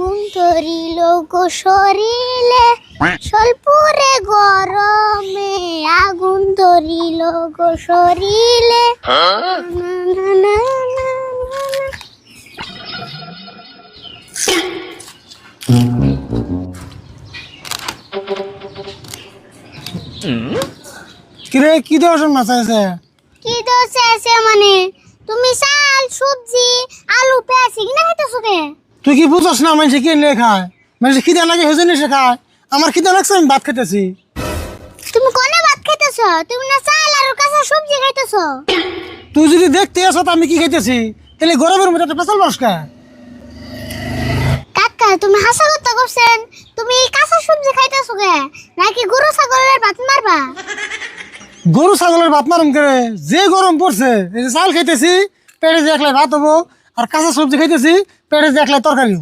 আগুন ধরিল গো শরীরে স্বল্পরে গরমে আগুন ধরিল গো শরীরে। কিরে কি দেওয়ার মাছ আছে কি দোষ আছে মানে? তুমি চাল সবজি আলু পেঁয়াজ কিনা খাইতেছো কে তুই কি বুঝছ না মানুষে কি নিয়ে খায়? মানুষে খিদে লাগে হেজনে সে খায়? আমার খিদে লাগছে আমি ভাত খেতেছি? তুমি কোনে ভাত খাইতেছো তুমি না চাল আর কাঁচা সবজি খাইতেছ? তুই যদি দেখতে আসো তো আমি কি খাইতেছি? তাহলে গরমের মধ্যে একটা পেশাল বাস খায় কাকা তুমি হাসা কথা করছেন তুমি কাঁচা সবজি খাইতেছো কে? নাকি গরু ছাগলের ভাত মারবা? গরু ছাগলের ভাত মারুম করে যে গরম পড়ছে এই যে চাল খাইতেছি পেটে যে একলাই ভাত হব আর কাঁচা সবজি খাইতেছি পেটে দেখলে তরকারি